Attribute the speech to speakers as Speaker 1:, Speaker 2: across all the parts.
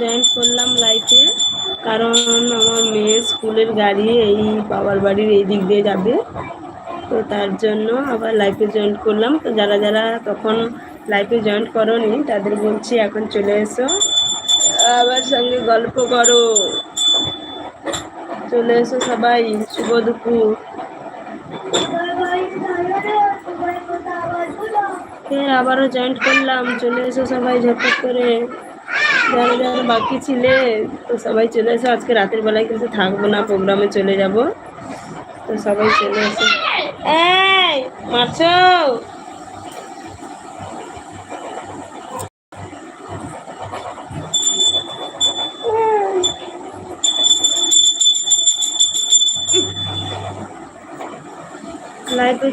Speaker 1: Join করলাম লাইফে কারণ আমার মেয়ে স্কুলের গাড়ি এই বাবার বাড়ির এই দিক দিয়ে যাবে। তো তার জন্য আবার লাইফে জয়েন করলাম। তো যারা যারা তখন লাইফে জয়েন করনি, তাদের বলছি এখন চলে এসো। আবার সঙ্গে গল্প করো। চলে এসো সবাই, শুভ দুপুর। আবারও জয়েন্ট করলাম। চলে এসো সবাই ঝটপট করে। যারা বাকি ছিলে, তো সবাই চলে এসো। আজকে রাতের বেলায় কিন্তু থাকব না, প্রোগ্রামে চলে যাব। তো সবাই চলে এসো। এই, মারছো?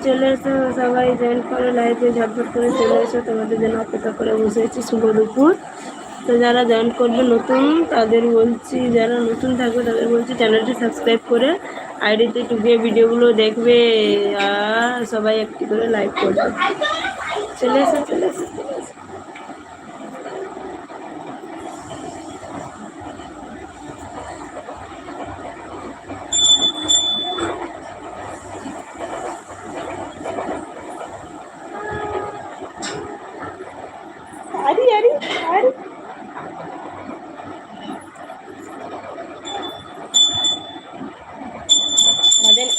Speaker 1: চলে এসো, সবাই জয়েন করো লাইফে ঝটপট করে চলে এসো। তোমাদের জন্য অপেক্ষা করে বসেছি শুভ দুপুর। তো যারা জয়েন করবে নতুন, তাদের বলছি, যারা নতুন থাকবে, তাদের বলছি চ্যানেলটি সাবস্ক্রাইব করে আইডিতে টুকিয়ে ভিডিওগুলো দেখবে, আর সবাই একটি করে লাইক করবে। চলে এসো চলে এসো চলে এসো আরে আরে আরে বাদেন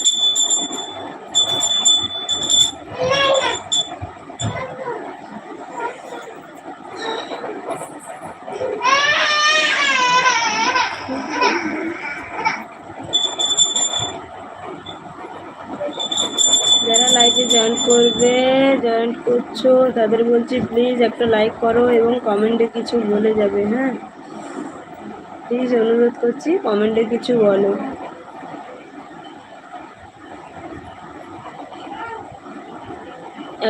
Speaker 1: যারা লাইভে জয়েন করবে জয়েন করছ, তাদের বলছি প্লিজ একটা লাইক করো এবং কমেন্টে কিছু বলে যাবে। হ্যাঁ? প্লিজ অনুরোধ করছি কমেন্টে কিছু বলো।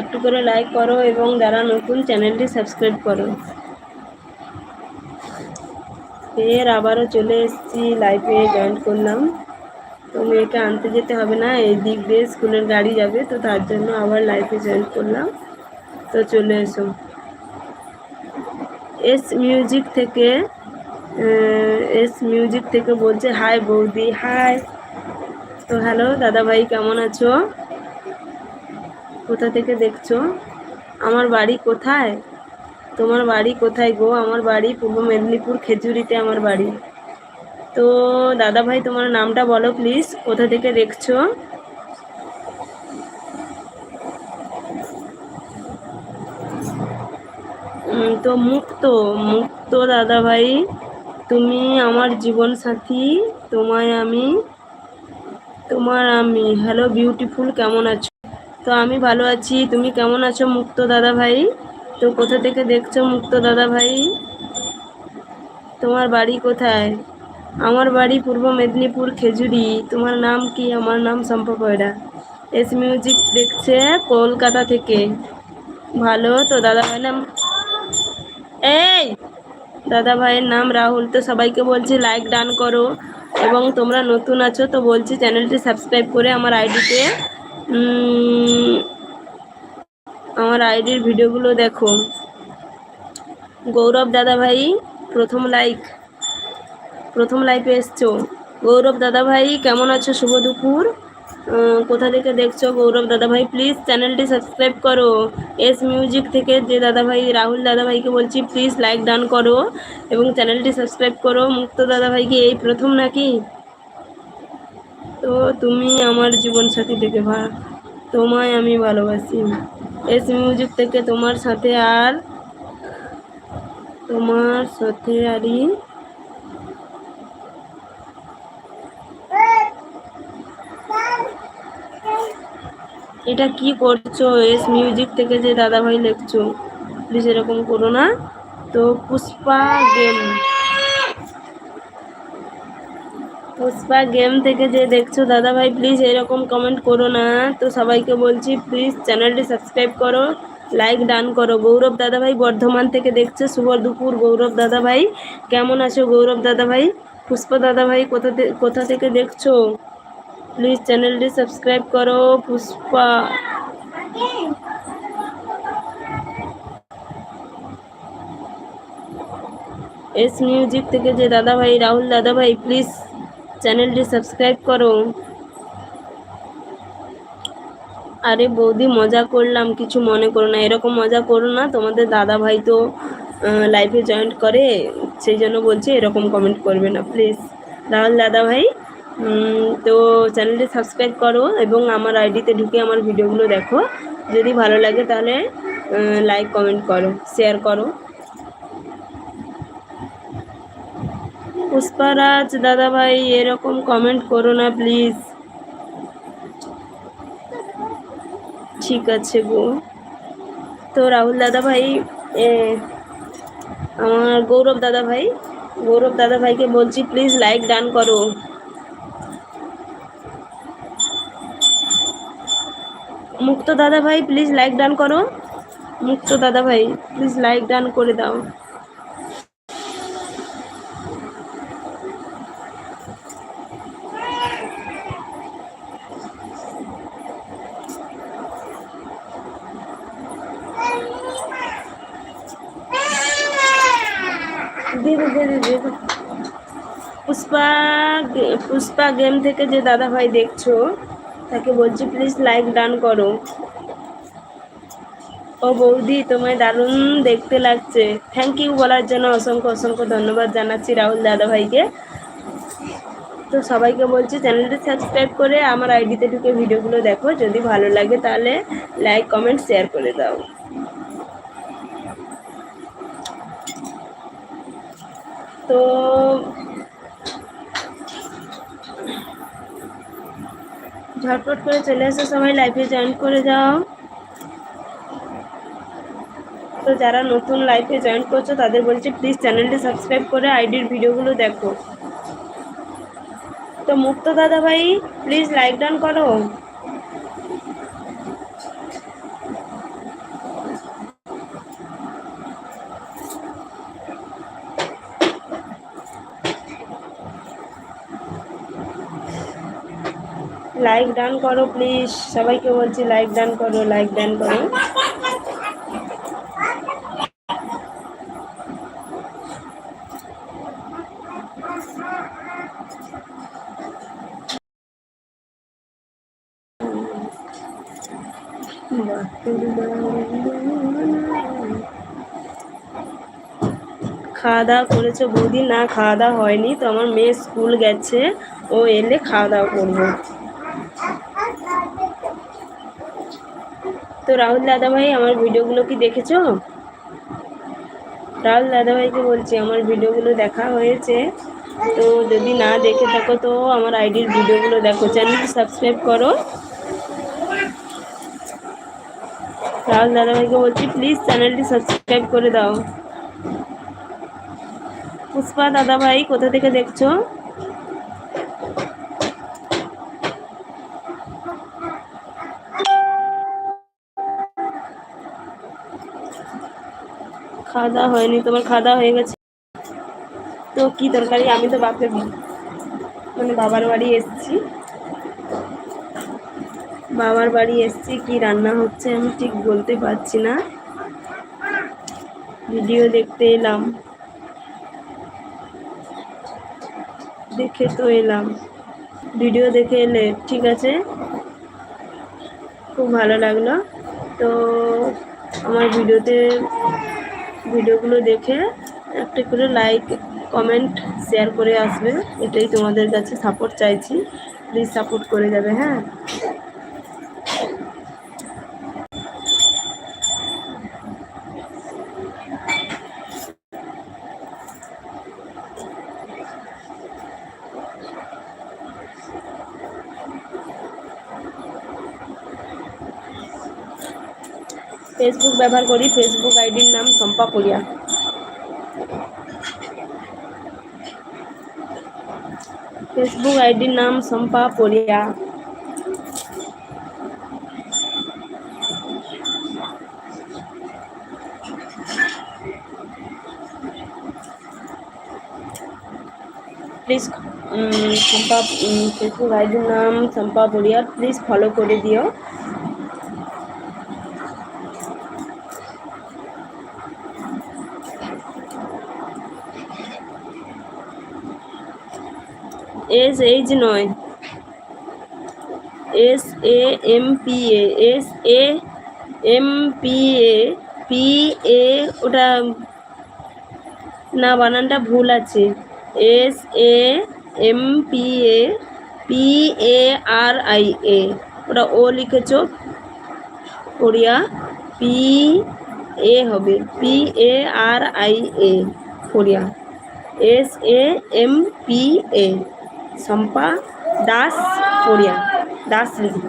Speaker 1: একটু করে লাইক করো এবং যারা নতুন চ্যানেলটি সাবস্ক্রাইব করো। ফের আবারও চলে এসেছি লাইফে জয়েন করলাম। তো মেয়েকে আনতে যেতে হবে না এই দিক দিয়ে স্কুলের গাড়ি যাবে, তো তার জন্য আবার লাইফে জয়েন করলাম। তো চলে এসো। এস মিউজিক থেকে এস মিউজিক থেকে বলছে হাই বৌদি হাই তো হ্যালো দাদাভাই, কেমন আছো? কোথা থেকে দেখছ? আমার বাড়ি কোথায়? তোমার বাড়ি কোথায় গো? আমার বাড়ি পূর্ব মেদিনীপুর, খেজুরিতে আমার বাড়ি। তো দাদা ভাই তোমার নামটা বলো প্লিজ কোথা থেকে দেখছ? তো মুক্ত। মুক্ত দাদা ভাই তুমি আমার জীবন সাথী, তোমায় আমি, তোমার আমি। হ্যালো বিউটিফুল কেমন আছো? তো আমি ভালো আছি। তুমি কেমন আছো মুক্ত দাদা ভাই তো কোথা থেকে দেখছ মুক্ত দাদা ভাই তোমার বাড়ি কোথায়? আমার বাড়ি পূর্ব মেদিনীপুর, খেজুরি। তোমার নাম কি? আমার নাম সম্পা পয়রা এস মিউজিক দেখছে কলকাতা থেকে। ভালো? তো দাদা ভাই নাম এই, দাদা ভাইয়ের নাম রাহুল, তো সবাইকে বলছি লাইক ডান করো। এবং তোমরা নতুন আছো, তো বলছি চ্যানেলটি সাবস্ক্রাইব করে আমার আইডিতে আমার আইডির ভিডিওগুলো দেখো। গৌরব দাদা ভাই, প্রথম লাইক প্রথম লাইফে এসছো। গৌরব দাদা ভাই, কেমন আছো? শুভ দুপুর। কোথা থেকে দেখছ গৌরব দাদা ভাই প্লিজ চ্যানেলটি সাবস্ক্রাইব করো। এস মিউজিক থেকে যে দাদা ভাই রাহুল দাদা ভাইকে বলছি প্লিজ লাইক ডান করো এবং চ্যানেলটি সাবস্ক্রাইব করো। মুক্ত দাদা ভাইকে এই প্রথম নাকি? তো তুমি আমার জীবন সাথী থেকে ভা, তোমায় আমি ভালোবাসি। এস মিউজিক থেকে তোমার সাথে আর, তোমার সাথে আরই এটা কি করছ? এস মিউজিক থেকে যে দাদা ভাই লিখছো। প্লিজ এরকম করো না। তো পুষ্পা গেম। পুষ্পা গেম থেকে যে দেখছ দাদা ভাই প্লিজ এরকম কমেন্ট করো না। তো সবাইকে বলছি প্লিজ চ্যানেলটি সাবস্ক্রাইব করো। লাইক ডান করো। গৌরব দাদা ভাই বর্ধমান থেকে দেখছে। শুভ দুপুর, গৌরব দাদা ভাই কেমন আছো গৌরব দাদা ভাই পুষ্পা দাদা ভাই কোথা কোথা থেকে দেখছ? প্লিজ চ্যানেলটি সাবস্ক্রাইব করো পুষ্পা এস মিউজিক থেকে যে দাদা ভাই রাহুল দাদা ভাই প্লিজ চ্যানেলটি সাবস্ক্রাইব করো আরে বৌদি মজা করলাম কিছু মনে করো না এরকম মজা করো না তোমাদের দাদা ভাই তো লাইফে জয়েন করে সেই জন্য বলছি এরকম কমেন্ট করবে না প্লিজ রাহুল দাদা ভাই তো চ্যানেলটি সাবস্ক্রাইব করো এবং আমার আইডিতে ঢুকে আমার ভিডিওগুলো দেখো। যদি ভালো লাগে তাহলে লাইক কমেন্ট করো শেয়ার করো। পুষ্পারাজ দাদা ভাই এরকম কমেন্ট করো না প্লিজ ঠিক আছে গো। তো রাহুল দাদা ভাই আমার গৌরব দাদা ভাই গৌরব দাদা ভাইকে বলছি প্লিজ লাইক ডান করো। মুক্ত দাদা ভাই প্লিজ লাইক ডান করো। মুক্ত দাদা ভাই প্লিজ লাইক ডান করে দাও। পুষ্পা পুষ্পা গেম থেকে যে দাদা ভাই দেখছ তাকে বলছি প্লিজ লাইক ডান করো। ও বৌদি, তোমায় দারুণ দেখতে লাগছে। থ্যাংক ইউ বলার জন্য অসংখ্য অসংখ্য ধন্যবাদ জানাচ্ছি রাহুল দাদা ভাইকে। তো সবাইকে বলছি, চ্যানেলটি সাবস্ক্রাইব করে আমার আইডিতে ঢুকে ভিডিওগুলো দেখো। যদি ভালো লাগে তাহলে লাইক কমেন্ট শেয়ার করে দাও। তো ঝটপট করে চলে এসে সবাই লাইফে জয়েন করে যাও। তো যারা নতুন লাইফে জয়েন করছ, তাদের বলছি প্লিজ চ্যানেলটি সাবস্ক্রাইব করে আইডির ভিডিওগুলো দেখো। তো মুক্ত দাদা ভাই প্লিজ লাইক ডান করো। লাইক ডান করো প্লিজ সবাইকে বলছি লাইক ডান করো লাইক ডান করো। খাওয়া দাওয়া করেছ বৌদি? না, খাওয়া দাওয়া হয়নি। তো আমার মেয়ে স্কুল গেছে। ও এলে খাওয়া দাওয়া করব। তো রাহুল দাদাভাই, আমার ভিডিওগুলো কি দেখেছ? রাহুল দাদাভাইকে বলছি, আমার ভিডিওগুলো দেখা হয়েছে। তো যদি না দেখে থাকো, তো আমার আইডির ভিডিওগুলো দেখো, চ্যানেলটি সাবস্ক্রাইব করো। রাহুল দাদাভাইকে বলছি প্লিজ চ্যানেলটি সাবস্ক্রাইব করে দাও। পুষ্পা দাদাভাই, কোথা থেকে দেখছ? খাওয়া দাওয়া হয়নি, তোমার খাওয়া দাওয়া হয়ে গেছে? তো কি তরকারি আমি তো বাপের মানে বাবার বাড়ি এসছি। বাবার বাড়ি এসছি, কি রান্না হচ্ছে আমি ঠিক বলতে পারছি না। ভিডিও দেখতে এলাম। দেখে তো এলাম। ভিডিও দেখে এলে, ঠিক আছে? খুব ভালো লাগল। তো আমার ভিডিওতে ভিডিওগুলো দেখে একটা করে লাইক কমেন্ট শেয়ার করে আসবে। এটাই তোমাদের কাছে সাপোর্ট চাইছি। প্লিজ সাপোর্ট করে যাবে হ্যাঁ? ফেসবুক ব্যবহার করি। ফেসবুক আইডির নাম সম্পা পড়িয়া ফেসবুক আইডির নাম সম্পা পড়িয়া প্লিজ সম্পা ফেসবুক আইডির নাম সম্পা পড়িয়া প্লিজ ফলো করে দিও। এস এইচ নয় S A M P A S A M P A P A ওটা না, বানানটা ভুল আছে। S A M P A P A R I A ওটা ও লিখেছ। কোরিয়া পি এ হবে P A R I A Koria S A M P A Shampa Das Koria Das লিখবে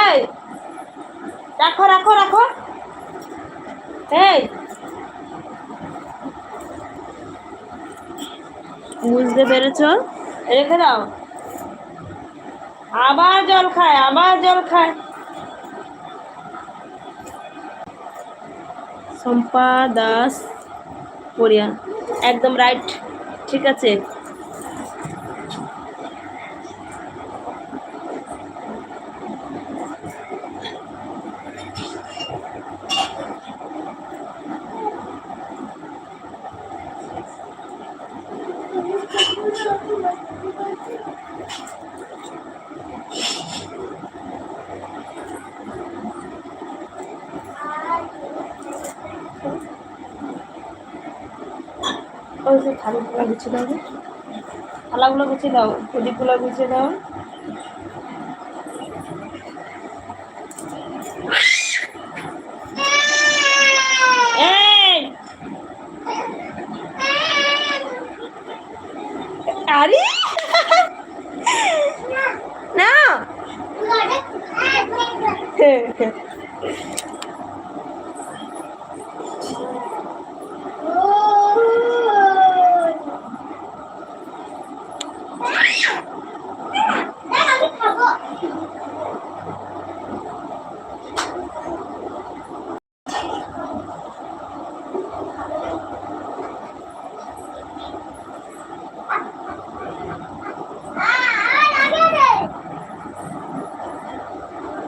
Speaker 1: এই রাখো রাখো রাখো। এই। বুঝতে পেরেছ? রেখে দাও। আবার জল খায় আবার জল খায়। শম্পা দাস কোরিয়া একদম রাইট ঠিক আছে। থালাগুলো গুছিয়ে দাও। থালাগুলো গুছিয়ে দাও প্রদীপগুলো গুছিয়ে দাও